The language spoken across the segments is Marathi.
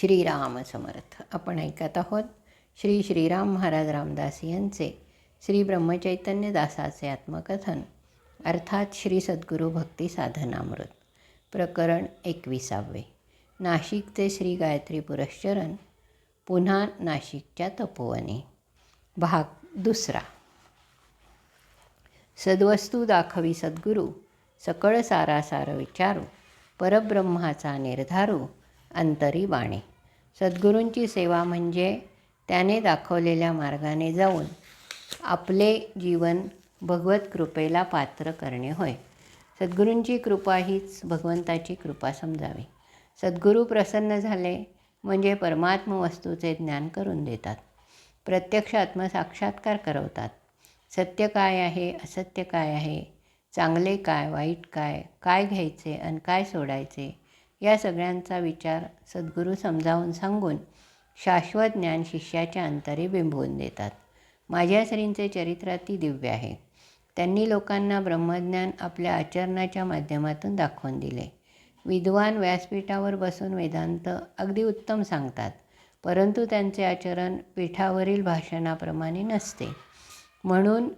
श्रीराम समर्थ. आपण ऐकत आहोत श्री श्रीराम महाराज रामदास यांचे श्री ब्रह्मचैतन्य दासाचे आत्मकथन. अर्थात श्री सद्गुरू भक्ती साधनामृत. प्रकरण एकविसावे. नाशिकचे श्री गायत्री पुरश्चरण. पुन्हा नाशिकच्या तपोवने. भाग दुसरा. सद्वस्तू दाखवी सद्गुरू सकळ सारासार विचारू परब्रह्माचा निर्धारू अंतरी बाणे सद्गुरूंची सेवा म्हणजे त्याने दाखवलेल्या मार्गाने जाऊन आपले जीवन भगवत कृपेला पात्र करणे होय. सद्गुरूंची कृपा हीच भगवंताची कृपा समजावी. सद्गुरू प्रसन्न झाले म्हणजे परमात्म वस्तूचे ज्ञान करून देतात. प्रत्यक्ष आत्मसाक्षात्कार करवतात. सत्य काय आहे असत्य काय आहे चांगले काय वाईट काय काय घ्यायचे आणि काय सोडायचे या सगळ्यांचा विचार सद्गुरू समजावून सांगून शाश्वत ज्ञान शिष्याच्या अंतरी बिंबवून देतात. माझ्या श्रींचे चरित्र अति दिव्य आहे. त्यांनी लोकांना ब्रह्मज्ञान आपल्या आचरणाच्या माध्यमातून दाखवून दिले. विद्वान व्यासपीठावर बसून वेदांत अगदी उत्तम सांगतात परंतु त्यांचे आचरण पीठावरील भाषणाप्रमाणे नसते. म्हणून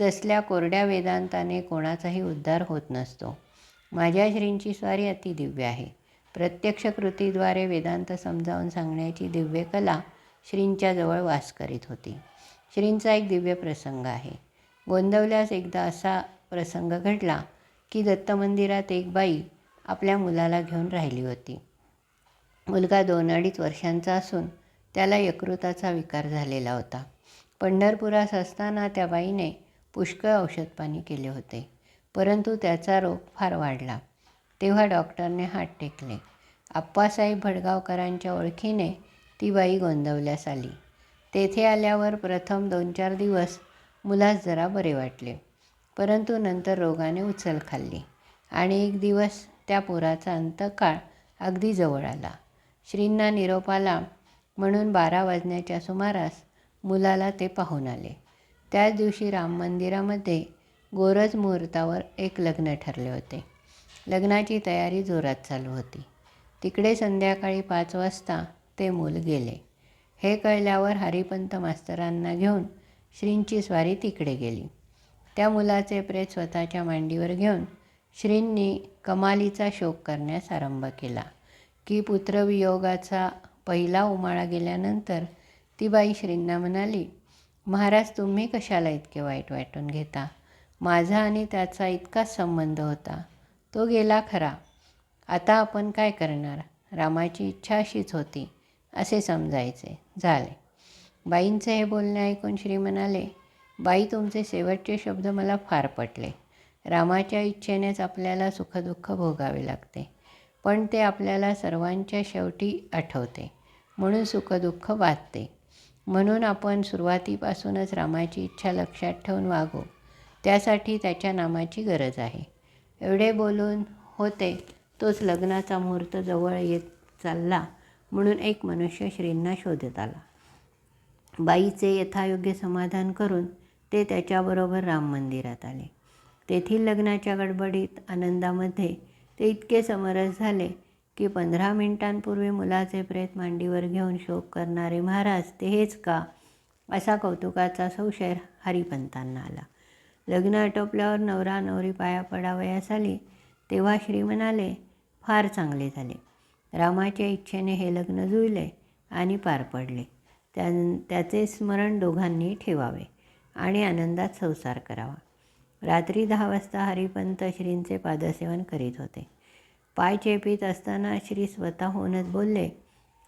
तसल्या कोरड्या वेदांताने कोणाचाही उद्धार होत नसतो. माझ्या श्रींची स्वारी अतिदिव्य आहे. प्रत्यक्ष कृतीद्वारे वेदांत समजावून सांगण्याची दिव्य कला श्रींच्या जवळ वास करीत होती. श्रींचा एक दिव्य प्रसंग आहे. गोंदवल्यास एकदा असा प्रसंग घडला की दत्त मंदिरात एक बाई आपल्या मुलाला घेऊन राहिली होती. मुलगा दोन अडीच वर्षांचा असून त्याला यकृताचा विकार झालेला होता. पंढरपुरास असताना त्या बाईने पुष्कळ औषधपाणी केले होते परंतु त्याचा रोग फार वाढला. तेव्हा डॉक्टरने हात टेकले. आप्पासाहेब भडगावकरांच्या ओळखीने ती बाई गोंदवल्यास आली. तेथे आल्यावर प्रथम दोन चार दिवस मुलास जरा बरे वाटले परंतु नंतर रोगाने उचल खाल्ली आणि एक दिवस त्या पोराचा अंतकाळ अगदी जवळ आला. श्रींना निरोप आला म्हणून बारा वाजण्याच्या सुमारास मुलाला ते पाहून आले. त्याच दिवशी राम मंदिरामध्ये गोरज मुहूर्तावर एक लग्न ठरले होते. लग्नाची तयारी जोरात चालू होती. तिकडे संध्याकाळी पाच वाजता ते मूल गेले. हे कळल्यावर हरिपंत मास्तरांना घेऊन श्रींची स्वारी तिकडे गेली. त्या मुलाचे प्रेत स्वतःच्या मांडीवर घेऊन श्रींनी कमालीचा शोक करण्यास आरंभ केला. की पुत्रवियोगाचा पहिला उमाळा गेल्यानंतर ती बाई श्रींना म्हणाली महाराज तुम्ही कशाला इतके वाईट वाटून घेता? माझा आणि त्याचा इतकाच संबंध होता. तो गेला खरा. आता आपण काय करणार? रामाची इच्छा अशीच होती असे समजायचे. झाले. बाईंचे हे बोलणे ऐकून श्री म्हणाले बाई तुमचे शेवटचे शब्द मला फार पटले. रामाच्या इच्छेनेच आपल्याला सुखदुःख भोगावे लागते. पण ते आपल्याला सर्वांच्या शेवटी आठवते. म्हणून सुखदुःख वाचते. म्हणून आपण सुरुवातीपासूनच रामाची इच्छा लक्षात ठेवून वागू. त्यासाठी त्याच्या नामाची गरज आहे. एवढे बोलून होते तोच लग्नाचा मुहूर्त जवळ येत चालला म्हणून एक मनुष्य श्रींना शोधत आला. बाईचे यथायोग्य समाधान करून ते त्याच्याबरोबर राम मंदिरात आले. तेथील लग्नाच्या गडबडीत आनंदामध्ये ते इतके समरस झाले की पंधरा मिनिटांपूर्वी मुलाचे प्रेत मांडीवर घेऊन शोक करणारे महाराज ते हेच का? असा कौतुकाचा संशय हरिपंतांना आला. लग्न आटोपल्यावर नवरा नवरी पाया पडावयास आली तेव्हा श्री म्हणाले फार चांगले झाले. रामाच्या इच्छेने हे लग्न जुळले आणि पार पडले. त्या त्याचे स्मरण दोघांनी ठेवावे आणि आनंदात संसार करावा. रात्री दहा वाजता हरिपंत श्रींचे पादसेवन करीत होते. पाय चेपीत असताना श्री स्वतःहूनच बोलले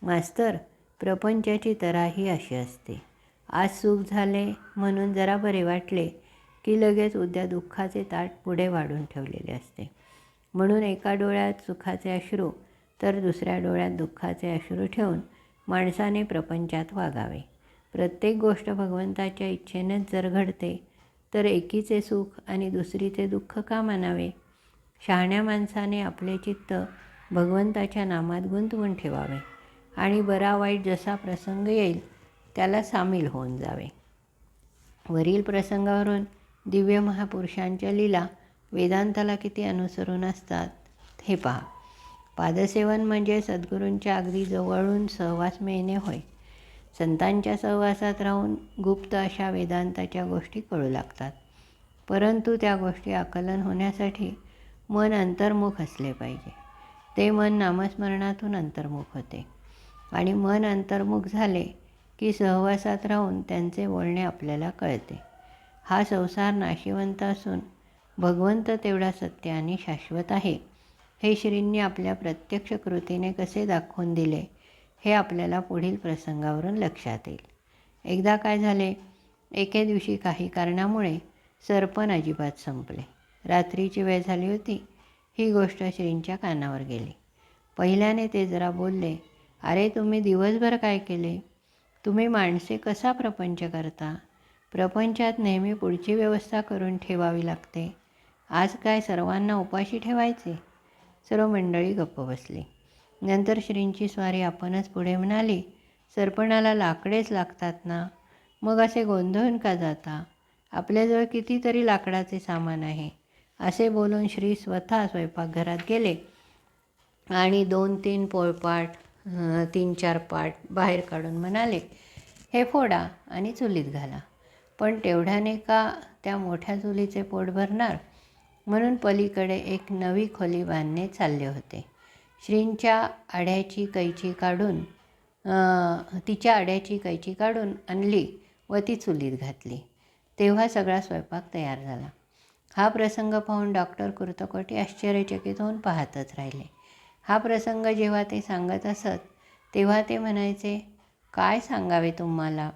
मास्तर प्रपंचाची तराही अशी असते. आज सुख झाले म्हणून जरा बरे वाटले की लगेच उद्या दुःखाचे ताट पुढे वाढून ठेवलेले असते. म्हणून एका डोळ्यात सुखाचे अश्रू तर दुसऱ्या डोळ्यात दुःखाचे अश्रू ठेवून माणसाने प्रपंचात वागावे. प्रत्येक गोष्ट भगवंताच्या इच्छेनेच जर घडते तर एकीचे सुख आणि दुसरीचे दुःख का मानावे? शहाण्या माणसाने आपले चित्त भगवंताच्या नामात गुंतवून ठेवावे आणि बरा वाईट जसा प्रसंग येईल त्याला सामील होऊन जावे. वरील प्रसंगावरून दिव्य महापुरुषांच्या लीला वेदांताला किती अनुसरून असतात हे पहा. पादसेवन म्हणजे सद्गुरूंच्या अगदी जवळून सहवास मिळणे होय. संतांच्या सहवासात राहून गुप्त अशा वेदांताच्या गोष्टी कळू लागतात. परंतु त्या गोष्टी आकलन होण्यासाठी मन अंतर्मुख असले पाहिजे. ते मन नामस्मरणातून अंतर्मुख होते. आणि मन अंतर्मुख झाले की सहवासात राहून त्यांचे बोलणे आपल्याला कळते. हा संसार नाशिवंत असून भगवंत तेवढा सत्य आणि शाश्वत आहे. हे श्रींनी आपल्या प्रत्यक्ष कृतीने कसे दाखवून दिले हे आपल्याला पुढील प्रसंगावरून लक्षात येईल. एकदा काय झाले एके दिवशी काही कारणामुळे सरपण अजिबात संपले. रात्रीची वेळ झाली होती ही गोष्ट श्रींच्या कानावर गेली. पहिल्याने ते जरा बोलले अरे तुम्ही दिवसभर काय केले? तुम्ही माणसे कसा प्रपंच करता? प्रपंचात नेहमी पुढची व्यवस्था करून ठेवावी लागते. आज काय सर्वांना उपाशी ठेवायचे? सर्व मंडळी गप्प बसली. नंतर श्रींची स्वारी आपणच पुढे म्हणाली सरपणाला लाकडेच लागतात ना? मग असे गोंधळून का जाता? आपल्याजवळ कितीतरी लाकडाचे सामान आहे. असे बोलून श्री स्वतः स्वयंपाकघरात गेले आणि दोन तीन पोळपाट तीन चार पाट बाहेर काढून म्हणाले हे फोडा आणि चुलीत घाला. पण तेवढ्याने का त्या मोठ्या चुलीचे पोट भरणार? म्हणून पलीकडे एक नवी खोली बांधणे चालले होते. श्रींच्या आड्याची कैची काढून तिच्या आड्याची कैची काढून आणली व ती चुलीत घातली. तेव्हा सगळा स्वयंपाक तयार झाला. हा प्रसंग पाहून डॉक्टर कुर्तकोटी आश्चर्यचकित होऊन पाहतच राहिले. हा प्रसंग जेव्हा ते सांगत असत तेव्हा ते म्हणायचे काय सांगावे तुम्हाला?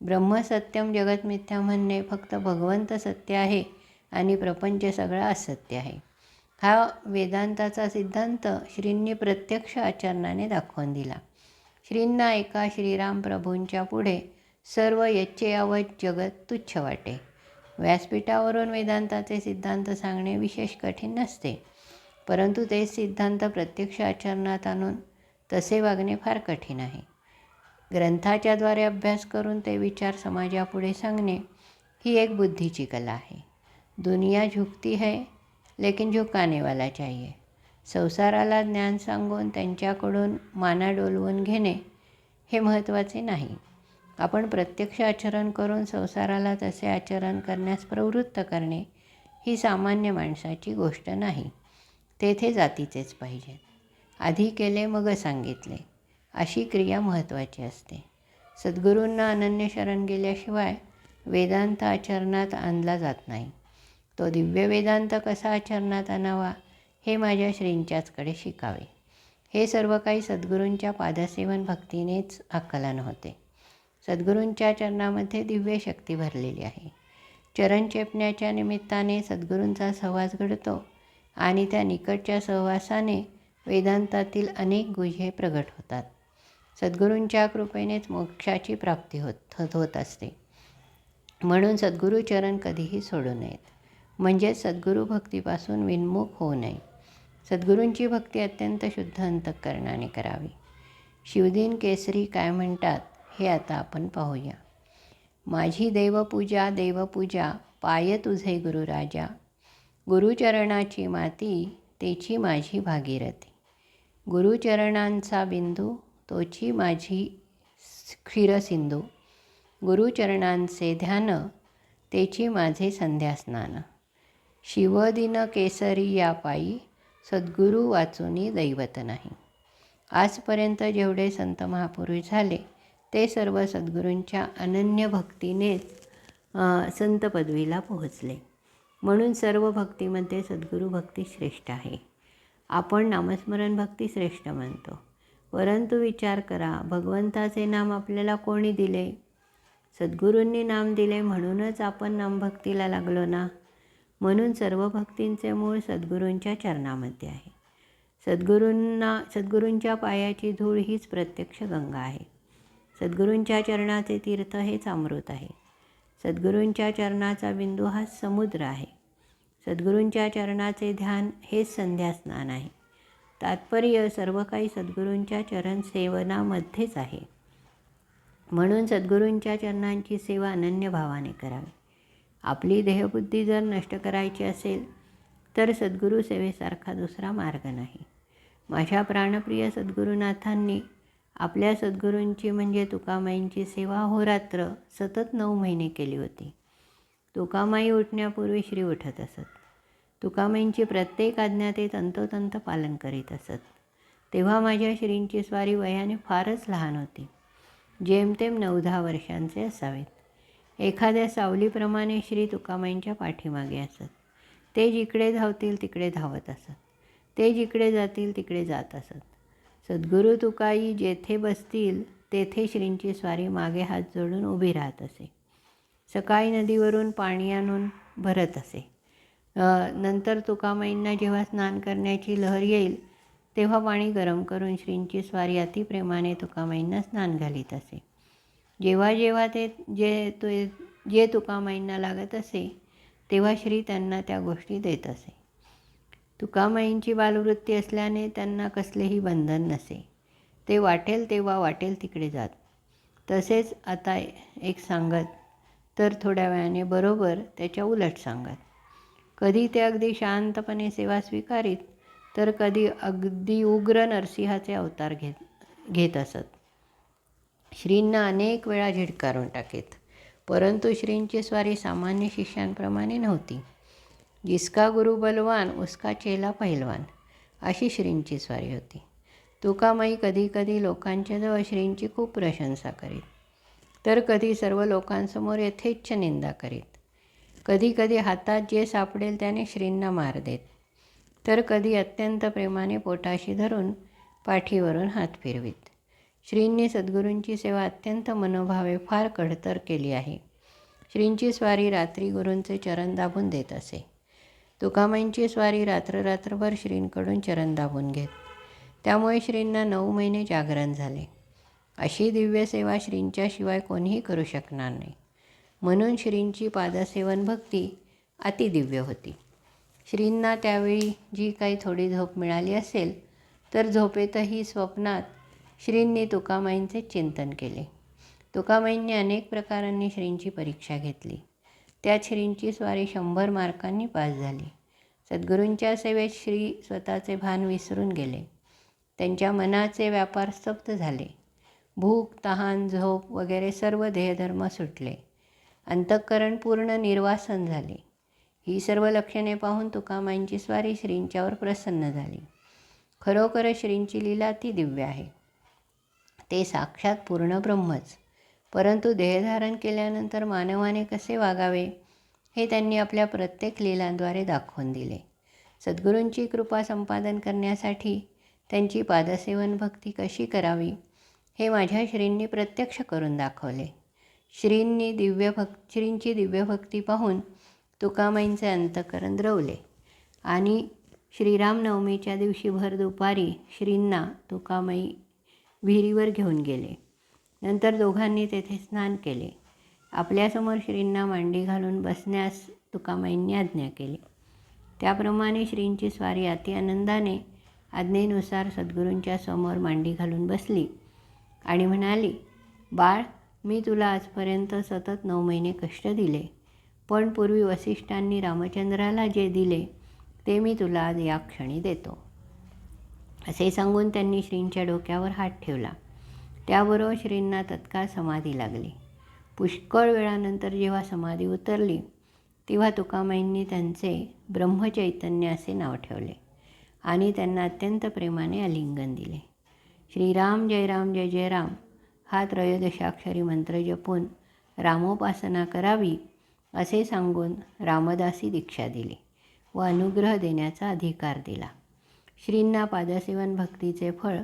ब्रह्मसत्यम जगत मिथ्या म्हणणे फक्त भगवंत सत्य आहे आणि प्रपंच सगळं असत्य आहे. हा वेदांताचा सिद्धांत श्रींनी प्रत्यक्ष आचरणाने दाखवून दिला. श्रींना एका श्रीराम प्रभूंच्या पुढे सर्व यच्चयावत जगत तुच्छ वाटे. व्यासपीठावरून वेदांताचे सिद्धांत सांगणे विशेष कठीण नसते परंतु ते सिद्धांत प्रत्यक्ष आचरणात आणून तसे वागणे फार कठीण आहे. ग्रंथाच्याद्वारे अभ्यास करून ते विचार समाजापुढे सांगणे ही एक बुद्धीची कला आहे. दुनिया झुकती है लेकिन झुकाने वाला चाहिए. संसाराला ज्ञान सांगून त्यांच्याकडून माना डोलवून घेणे हे महत्त्वाचे नाही. आपण प्रत्यक्ष आचरण करून संसाराला तसे आचरण करण्यास प्रवृत्त करणे ही सामान्य माणसाची गोष्ट नाही. तेथे जातीचेच पाहिजे. आधी केले मग सांगितले. अशी क्रिया महत्त्वाची असते. सद्गुरूंना अनन्य शरण गेल्याशिवाय वेदांत आचरणात आणला जात नाही. तो दिव्य वेदांत कसा आचरणात आणावा हे माझ्या श्रींच्याचकडे शिकावे. हे सर्व काही सद्गुरूंच्या पादसेवन भक्तीनेच आकलन होते. सद्गुरूंच्या चरणामध्ये दिव्य शक्ती भरलेली आहे. चरण चेपण्याच्या निमित्ताने सद्गुरूंचा सहवास घडतो आणि त्या निकटच्या सहवासाने वेदांतातील अनेक गुहे प्रगट होतात. सद्गुरूंच्या कृपेनेच मोक्षाची प्राप्ती होत होत असते. म्हणून सद्गुरूचरण कधीही सोडू नयेत. म्हणजेच सद्गुरू भक्तीपासून विनमुख होऊ नये. सद्गुरूंची भक्ती अत्यंत शुद्ध अंतःकरणाने करावी. शिवदीन केसरी काय म्हणतात हे आता आपण पाहूया. माझी देवपूजा देवपूजा पाय तुझे गुरुराजा गुरुचरणाची माती तेची माझी भागीरथी. गुरुचरणांचा बिंदू तोची माझी क्षीरसिंधू गुरुचरणांचे ध्यान तेची माझे संध्यास्नान. शिवदिन केसरी या पायी सद्गुरू वाचूनी दैवत नाही. आजपर्यंत जेवढे संत महापुरुष झाले ते सर्व सद्गुरूंच्या अनन्य भक्तीनेच संत पदवीला पोहोचले. म्हणून सर्व भक्तीमध्ये सद्गुरू भक्ती श्रेष्ठ आहे. आपण नामस्मरण भक्ती श्रेष्ठ म्हणतो परंतु विचार करा भगवंताचे नाम आपल्याला कोणी दिले? सद्गुरूंनी नाम दिले म्हणूनच आपण नामभक्तीला लागलो ना? म्हणून सर्व भक्तींचे मूळ सद्गुरूंच्या चरणामध्ये आहे. सद्गुरूंना सद्गुरूंच्या पायाची धूळ हीच प्रत्यक्ष गंगा आहे. सद्गुरूंच्या चरणाचे तीर्थ हेच अमृत आहे. सद्गुरूंच्या चरणाचा बिंदू हा समुद्र आहे. सद्गुरूंच्या चरणाचे ध्यान हेच संध्यास्नान आहे. तात्पर्य सर्व काही सद्गुरूंच्या चरण सेवनामध्येच आहे. म्हणून सद्गुरूंच्या चरणांची सेवा अनन्य भावाने करावी. आपली देहबुद्धी जर नष्ट करायची असेल तर सद्गुरू सेवेसारखा दुसरा मार्ग नाही. माझ्या प्राणप्रिय सद्गुरुनाथांनी आपल्या सद्गुरूंची म्हणजे तुकामाईंची सेवा होरात्र सतत नऊ महिने केली होती. तुकामाई उठण्यापूर्वी श्री उठत असत. तुकामाईंची प्रत्येक आज्ञा ते तंतोतंत पालन करीत असत. तेव्हा माझ्या श्रींची स्वारी वयाने फारच लहान होती. जेमतेम नऊ दहा वर्षांचे असावेत. एखाद्या सावलीप्रमाणे श्री तुकामाईंच्या पाठीमागे असत. ते जिकडे धावतील तिकडे धावत असत. ते जिकडे जातील तिकडे जात असत. सद्गुरू तुकाई जेथे बसतील तेथे श्रींची स्वारी मागे हात जोडून उभी राहत असे. सकाळी नदीवरून पाणी आणून भरत असे. नंतर तुकामाईंना जेव्हा स्नान करण्याची लहर येईल तेव्हा पाणी गरम करून श्रींची स्वारी अतिप्रेमाने तुकामाईंना स्नान घालीत असे. जेव्हा जेव्हा ते जे तो जे तुकामाईंना लागत असे तेव्हा श्री त्यांना त्या गोष्टी देत असे. तुकामाईंची बालवृत्ती असल्याने त्यांना कसलेही बंधन नसे. ते वाटेल तेव्हा वाटेल तिकडे जात. तसेच आता एक सांगत तर थोड्या वेळाने बरोबर त्याच्या उलट सांगत. कधी ते अगदी शांतपणे सेवा स्वीकारीत तर कधी अगदी उग्र नरसिंहाचे अवतार घेत घेत असत. श्रींना अनेक वेळा झिडकारून टाकेत परंतु श्रींची स्वारी सामान्य शिष्यांप्रमाणे नव्हती. जिसका गुरु बलवान उसका चेला पहिलवान अशी श्रींची स्वारी होती. तुकामाई कधी कधी श्रींची खूप प्रशंसा करीत तर कधी सर्व लोकांसमोर यथेच्छ निंदा करीत. कधी कधी हातात जे सापडेल त्याने श्रींना मार देत. तर कधी अत्यंत प्रेमाने पोटाशी धरून पाठीवरून हात फिरवीत. श्रींनी सद्गुरूंची सेवा अत्यंत मनोभावे फार कडतर केली आहे. श्रींची स्वारी रात्री गुरूंचे चरण दाबून देत असे. तुकामाईंची स्वारी रात्र रात्रभर श्रींकडून चरण दाबून घेत. त्यामुळे श्रींना नऊ महिने जागरण झाले. अशी दिव्य सेवा श्रींच्याशिवाय कोणीही करू शकणार नाही. म्हणून श्रींची पादसेवन भक्ती अतिदिव्य होती. श्रींना त्यावेळी जी काही थोडी झोप मिळाली असेल तर झोपेतही स्वप्नात श्रींनी तुकामाईंचे चिंतन केले. तुकामाईंनी अनेक प्रकारांनी श्रींची परीक्षा घेतली. त्यात श्रींची स्वारी शंभर मार्कांनी पास झाली. सद्गुरूंच्या सेवेत श्री स्वतःचे भान विसरून गेले. त्यांच्या मनाचे व्यापार स्तब्ध झाले. भूक तहान झोप वगैरे सर्व ध्येयधर्म सुटले. अंतःकरण पूर्ण निर्वासन झाले. ही सर्व लक्षणे पाहून तुकामाईंची स्वारी श्रींच्यावर प्रसन्न झाली. खरोखर श्रींची लीला ती दिव्य आहे. ते साक्षात पूर्ण ब्रह्मच. परंतु देहधारण केल्यानंतर मानवाने कसे वागावे हे त्यांनी आपल्या प्रत्येक लीलांद्वारे दाखवून दिले. सद्गुरूंची कृपा संपादन करण्यासाठी त्यांची पादसेवन भक्ती कशी करावी हे माझ्या श्रींनी प्रत्यक्ष करून दाखवले. श्रींनी दिव्य भक् श्रींची दिव्यभक्ती पाहून तुकामाईंचे अंतकरण द्रवले. आणि श्रीरामनवमीच्या दिवशी भर दुपारी श्रींना तुकामाई विहिरीवर घेऊन गेले. नंतर दोघांनी तेथे स्नान केले. आपल्यासमोर श्रींना मांडी घालून बसण्यास तुकामाईंनी आज्ञा केली. त्याप्रमाणे श्रींची स्वारी अति आनंदाने आज्ञेनुसार सद्गुरूंच्या समोर मांडी घालून बसली आणि म्हणाली बाळ मी तुला आजपर्यंत सतत नऊ महिने कष्ट दिले पण पूर्वी वसिष्ठांनी रामचंद्राला जे दिले ते मी तुला आज या क्षणी देतो. असे सांगून त्यांनी श्रींच्या डोक्यावर हात ठेवला. त्याबरोबर श्रींना तत्काळ समाधी लागली. पुष्कळ वेळानंतर जेव्हा समाधी उतरली तेव्हा तुकामाईंनी त्यांचे ब्रह्मचैतन्य असे नाव ठेवले आणि त्यांना अत्यंत प्रेमाने आलिंगन दिले. श्रीराम जय राम जय जय राम. हा त्रयोदशाक्षरी मंत्र जपून रामोपासना करावी असे सांगून रामदासी दीक्षा दिली व अनुग्रह देण्याचा अधिकार दिला. श्रींना पादसेवन भक्तीचे फळ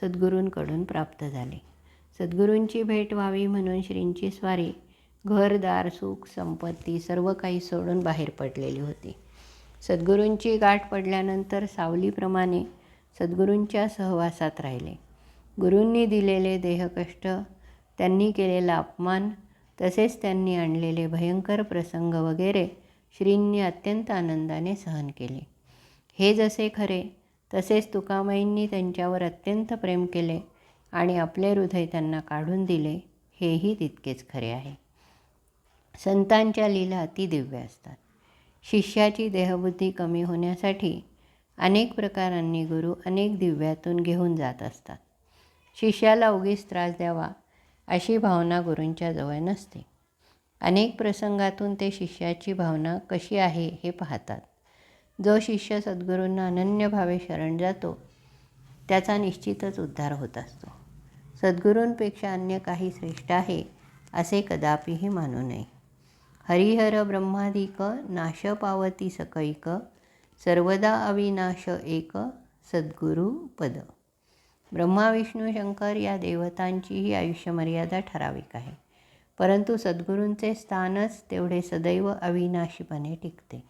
सद्गुरूंकडून प्राप्त झाले. सद्गुरूंची भेट व्हावी म्हणून श्रींची स्वारी घरदार सुख संपत्ती सर्व काही सोडून बाहेर पडलेली होती. सद्गुरूंची गाठ पडल्यानंतर सावलीप्रमाणे सद्गुरूंच्या सहवासात राहिले. गुरूंनी दिलेले देहकष्ट त्यांनी केलेला अपमान तसेच त्यांनी आणलेले भयंकर प्रसंग वगैरे श्रींनी अत्यंत आनंदाने सहन केले. हे जसे खरे तसेच तुकामाईंनी त्यांच्यावर अत्यंत प्रेम केले आणि आपले हृदय त्यांना काढून दिले हेही तितकेच खरे आहे. संतांच्या लीला अतिदिव्य असतात. शिष्याची देहबुद्धी कमी होण्यासाठी अनेक प्रकारांनी गुरु अनेक दिव्यातून घेऊन जात असतात. शिष्याला उगीच त्रास द्यावा अशी भावना गुरूंच्या जवळ नसते. अनेक प्रसंगातून ते शिष्याची भावना कशी आहे हे पाहतात. जो शिष्य सद्गुरूंना अनन्य भावे शरण जातो त्याचा निश्चितच उद्धार होत असतो. सद्गुरूंपेक्षा अन्य काही श्रेष्ठ आहे असे कदापिही मानू नये. हरिहर ब्रह्मादिक नाश पावती सकैक सर्वदा अविनाश एक सद्गुरू पद ब्रह्मा विष्णू शंकर या देवतांचीही आयुष्यमर्यादा ठराविक आहे. परंतु सद्गुरूंचे स्थानच तेवढे सदैव अविनाशीपणे टिकते.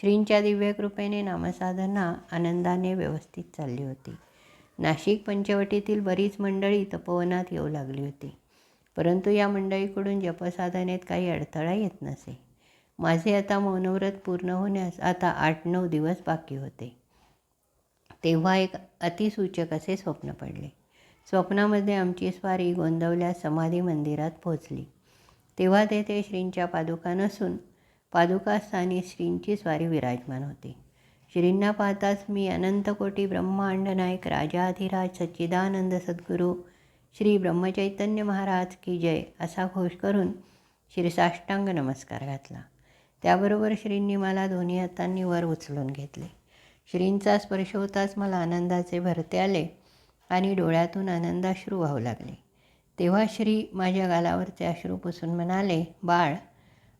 श्रींच्या दिव्यकृपेने नामसाधना आनंदाने व्यवस्थित चालली होती. नाशिक पंचवटीतील बरीच मंडळी तपोवनात येऊ लागली होती. परंतु या मंडळीकडून जपसाधनेत काही अडथळा येत नसे. माझे आता मौनव्रत पूर्ण होण्यास आता आठ नऊ दिवस बाकी होते. तेव्हा एक अतिसूचक असे स्वप्न पडले. स्वप्नामध्ये आमची स्वारी गोंदवल्या समाधी मंदिरात पोहोचली. तेव्हा तेथे श्रींच्या पादुका नसून पादुकास्थानी श्रींची स्वारी विराजमान होती. श्रींना पाहताच मी अनंतकोटी ब्रह्मांड नायक राजाधिराज सच्चिदानंद सद्गुरू श्री ब्रह्मचैतन्य महाराज की जय असा घोष करून श्रीसाष्टांग नमस्कार घातला. त्याबरोबर श्रींनी मला दोन्ही हातांनी वर उचलून घेतले. श्रींचा स्पर्श होताच मला आनंदाचे भरते आले आणि डोळ्यातून आनंदाश्रू वाहू लागले. तेव्हा श्री माझ्या गालावरचे अश्रू पुसून म्हणाले बाळ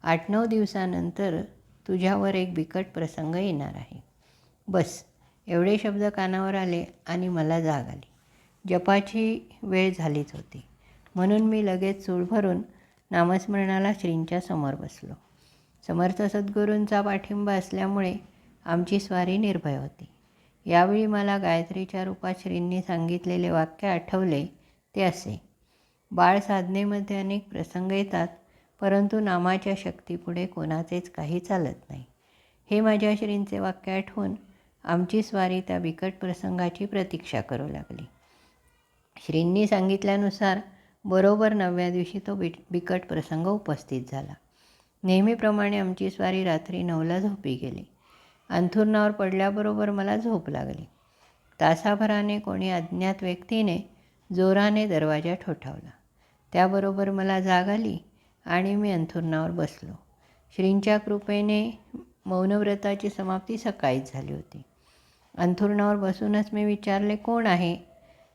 आठ नऊ दिवसानंतर तुझ्यावर एक बिकट प्रसंग येणार आहे. बस. एवढे शब्द कानावर आले आणि मला जाग आली. जपाची वेळ झालीच होती. म्हणून मी लगेच चूळ भरून नामस्मरणाला श्रींच्या समोर बसलो. समर्थ सद्गुरूंचा पाठिंबा असल्यामुळे आमची स्वारी निर्भय होती. यावेळी मला गायत्रीच्या रूपात श्रींनी सांगितलेले वाक्य आठवले ते असे. बाळ साधनेमध्ये अनेक प्रसंग येतात परंतु नामाच्या शक्तीपुढे कोणाचेच काही चालत नाही. हे माझ्या श्रींचे वाक्य आठवून आमची स्वारी त्या बिकट प्रसंगाची प्रतीक्षा करू लागली. श्रींनी सांगितल्यानुसार बरोबर नवव्या दिवशी तो बि बिकट प्रसंग उपस्थित झाला. नेहमीप्रमाणे आमची स्वारी रात्री नऊला झोपी गेली. अंथुरणावर पडल्याबरोबर मला झोप लागली. तासाभराने कोणी अज्ञात व्यक्तीने जोराने दरवाजा ठोठावला. त्याबरोबर मला जाग आली आणि मी अंथुरणावर बसलो. श्रींच्या कृपेने मौनव्रताची समाप्ती सकाळीच झाली होती. अंथुरणावर बसूनच मी विचारले कोण आहे?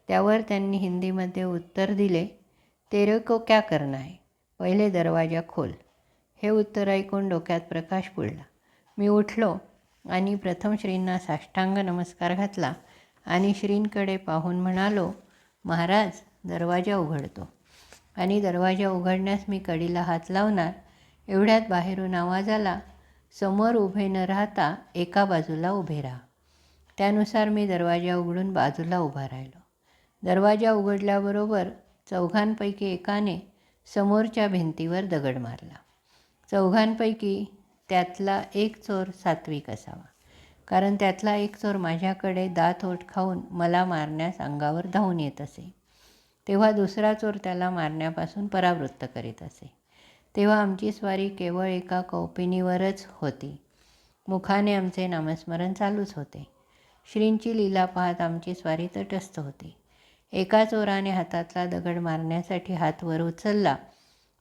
त्यावर त्यांनी हिंदीमध्ये उत्तर दिले तेरे को क्या करना है पहिले दरवाजा खोल. हे उत्तर ऐकून डोक्यात प्रकाश पडला मी उठलो आणि प्रथम श्रींना साष्टांग नमस्कार घातला आणि श्रींकडे पाहून म्हणालो महाराज दरवाजा उघडतो. आणि दरवाजा उघडण्यास मी कडीला हात लावणार. एवढ्यात बाहेरून आवाज आला समोर उभे न राहता एका बाजूला उभे राहा. त्यानुसार मी दरवाजा उघडून बाजूला उभा राहिलो. दरवाजा उघडल्याबरोबर चौघांपैकी एकाने समोरच्या भिंतीवर दगड मारला. चौघांपैकी त्यातला एक चोर सात्विक असावा. कारण त्यातला एक चोर माझ्याकडे दात ओठ खाऊन मला मारण्यास अंगावर धावून येत असे. तेव्हा दुसरा चोर त्याला मारण्यापासून परावृत्त करीत असे. तेव्हा आमची स्वारी केवळ एका कौपिनीवरच होती. मुखाने आमचे नामस्मरण चालूच होते. श्रींची लीला पाहत आमची स्वारी तटस्थ होती. एका चोराने हातातला दगड मारण्यासाठी हात वर उचलला.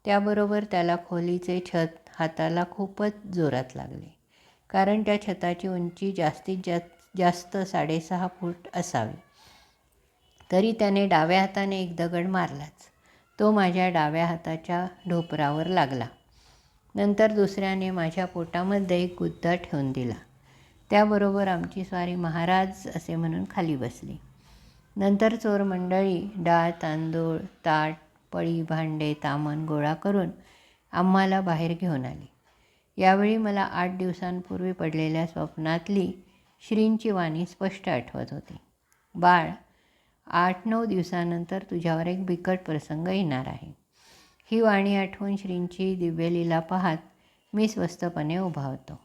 त्याबरोबर त्याला खोलीचे छत हाताला खूपच जोरात लागले. कारण त्या छताची उंची जास्तीत जास्त जास्त साडेसहा फूट असावी. तरी त्याने डाव्या हाताने एक दगड मारलाच. तो माझ्या डाव्या हाताच्या ढोपरावर लागला. नंतर दुसऱ्याने माझ्या पोटामध्ये एक गुद्दा ठेवून दिला. त्याबरोबर आमची स्वारी महाराज असे म्हणून खाली बसली. नंतर चोर मंडळी डाळ तांदूळ ताट पळी भांडे तामण गोळा करून आम्हाला बाहेर घेऊन आली. यावेळी मला आठ दिवसांपूर्वी पडलेल्या स्वप्नातली श्रींची वाणी स्पष्ट आठवत होती. बाळ आठ नऊ दिवसानंतर तुझ्यावर एक बिकट प्रसंग येणार आहे. ही वाणी आठवून श्रींची दिव्यलीला पाहत मी स्वस्तपणे उभा होतो.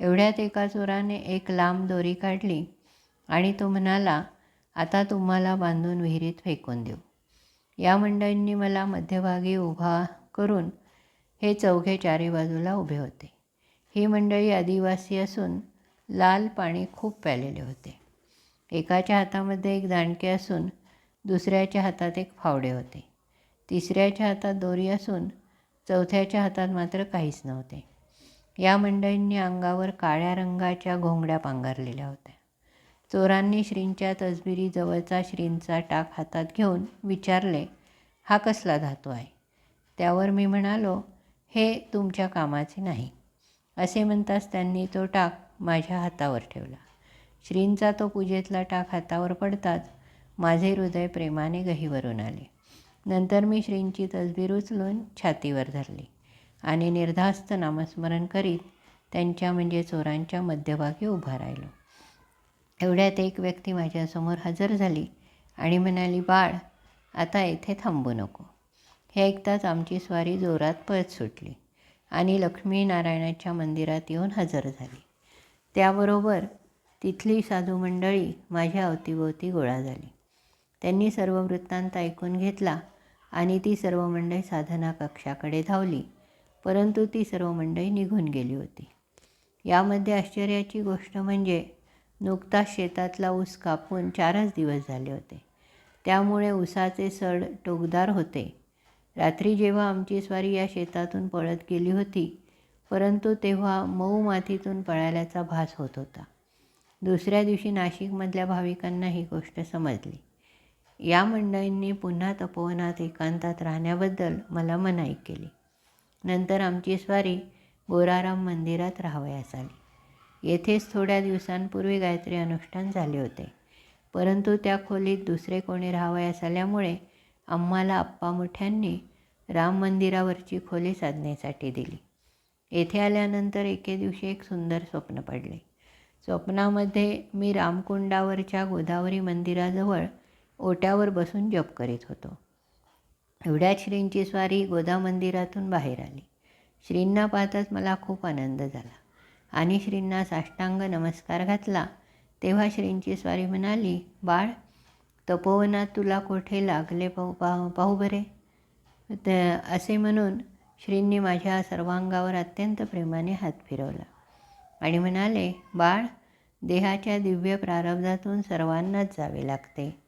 एवढ्यात एका चोराने एक लांब दोरी काढली आणि तो म्हणाला आता तुम्हाला बांधून विहिरीत फेकून देऊ या मंडळींनी मला मध्यभागी उभा करून हे चौघे चारी बाजूला उभे होते. ही मंडळी आदिवासी असून लाल पाणी खूप प्यालेले होते. एकाच्या हातामध्ये एक दांडके असून दुसऱ्याच्या हातात एक फावडे होते. तिसऱ्याच्या हातात दोरी असून चौथ्याच्या हातात मात्र काहीच नव्हते. या मंडळींनी अंगावर काळ्या रंगाच्या घोंगड्या पांघरलेल्या होत्या. चोरांनी श्रींच्या तसबिरीजवळचा श्रींचा टाक हातात घेऊन विचारले हा कसला धातू आहे? त्यावर मी म्हणालो हे तुमच्या कामाचे नाही. असे म्हणताच त्यांनी तो टाक माझ्या हातावर ठेवला. श्रींचा तो पूजेतला टाक हातावर पडताच माझे हृदय प्रेमाने गहीवरून आले. नंतर मी श्रींची तसबीर उचलून छातीवर धरली आणि निर्धास्त नामस्मरण करीत त्यांच्या म्हणजे चोरांच्या मध्यभागी उभा राहिलो. एवढ्यात एक व्यक्ती माझ्यासमोर हजर झाली आणि म्हणाली बाळ आता येथे थांबू नको. हे ऐकताच आमची स्वारी जोरात पळत सुटली आणि लक्ष्मीनारायणाच्या मंदिरात येऊन हजर झाली. त्याबरोबर तिथली साधू मंडळी माझ्या अवतीभोवती गोळा झाली. त्यांनी सर्व वृत्तांत ऐकून घेतला आणि ती सर्व मंडळी साधना कक्षाकडे धावली परंतु ती सर्व मंडळी निघून गेली होती. यामध्ये आश्चर्याची गोष्ट म्हणजे नुकताच शेतातला ऊस कापून चारच दिवस झाले होते. त्यामुळे ऊसाचे सड टोकदार होते. रात्री जेव्हा आमची स्वारी या शेतातून पळत गेली होती परंतु तेव्हा मऊ मातीतून पळाल्याचा भास होत होता. दुसऱ्या दिवशी नाशिकमधल्या भाविकांना ही गोष्ट समजली. या मंडळींनी पुन्हा तपोवनात एकांतात राहण्याबद्दल मला मनाई केली. नंतर आमची स्वारी गोराराम मंदिरात राहावयास आली. येथेच थोड्या दिवसांपूर्वी गायत्री अनुष्ठान झाले होते परंतु त्या खोलीत दुसरे कोणी राहावयास आल्यामुळे आम्हाला आप्पा मोठ्यांनी राम मंदिरावरची खोली साधण्यासाठी दिली. येथे आल्यानंतर एके दिवशी एक सुंदर स्वप्न पडले. स्वप्नामध्ये मी रामकुंडावरच्या गोदावरी मंदिराजवळ ओट्यावर बसून जप करीत होतो. एवढ्यात श्रींची स्वारी गोदा मंदिरातून बाहेर आली. श्रींना पाहताच मला खूप आनंद झाला. आणि श्रींना साष्टांग नमस्कार घातला. तेव्हा श्रींची स्वारी म्हणाली बाळ तपोवनात तुला कोठे लागले पाहू पाहू पाहू बरे? तर असे म्हणून श्रींनी माझ्या सर्वांगावर अत्यंत प्रेमाने हात फिरवला आणि म्हणाले बाळ देहाच्या दिव्य प्रारब्धातून सर्वांनाच जावे लागते.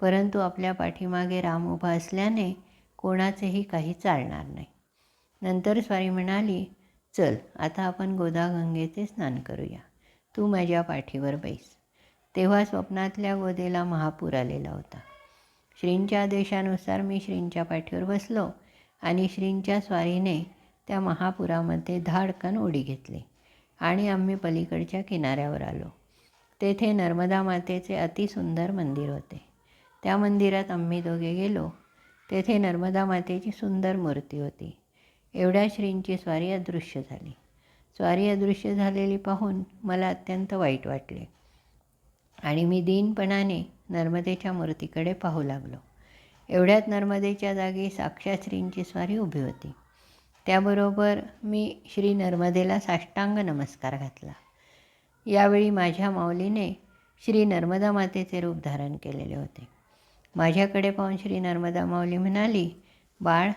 परंतु आपल्या पाठीमागे राम उभा असल्याने कोणाचेही काही चालणार नाही. नंतर स्वारी म्हणाली चल आता आपण गोदागंगेचे स्नान करूया. तू माझ्या पाठीवर बैस. तेव्हा स्वप्नातल्या गोदेला महापूर आलेला होता. श्रींच्या आदेशानुसार मी श्रींच्या पाठीवर बसलो आणि श्रींच्या स्वारीने त्या महापुरामध्ये धाडकन उडी घेतली आणि आम्ही पलीकडच्या किनाऱ्यावर आलो. तेथे नर्मदा मातेचे अतिसुंदर मंदिर होते. त्या मंदिरात आम्ही दोघे गेलो. तेथे नर्मदा मातेची सुंदर मूर्ती होती. एवढ्या श्रींची स्वारी अदृश्य झाली. स्वारी अदृश्य झालेली पाहून मला अत्यंत वाईट वाटले. आणि मी दीनपणाने नर्मदेच्या मूर्तीकडे पाहू लागलो. एवढ्यात नर्मदेच्या जागी साक्षात श्रींची स्वारी उभी होती. त्याबरोबर मी श्री नर्मदेला साष्टांग नमस्कार घातला. यावेळी माझ्या माऊलीने श्री नर्मदा मातेचे रूप धारण केलेले होते. माझ्याकडे पाहून श्री नर्मदा माऊली म्हणाली बाळ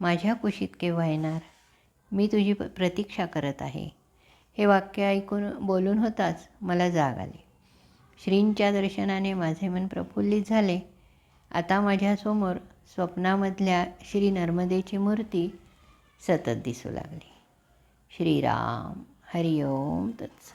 माझ्या कुशीत केव्हा येणार? मी तुझी प्रतीक्षा करत आहे. हे वाक्य ऐकून बोलून होताच मला जाग आली. श्रींच्या दर्शनाने माझे मन प्रफुल्लित झाले. आता माझ्यासमोर स्वप्नामधल्या श्री नर्मदेची मूर्ती सतत दिसू लागली. श्रीराम हरिओम तत्स